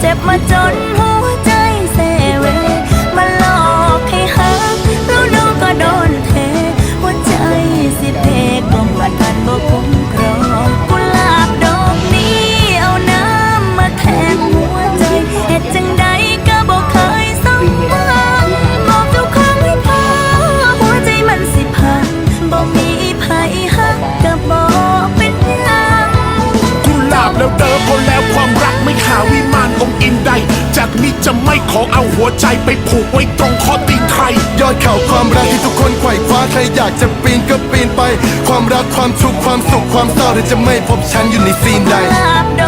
เจ็บมาจน จะไม่ขอเอาหัวใจไปผูกไว้ตรงคอตีนใคร ยอดเขาความรักที่ทุกคนไขว่คว้าใครอยากจะปีนก็ปีนไป ความรักความทุกข์ความสุขความเศร้าเธอจะไม่พบฉันอยู่ในซีนใดหลับโด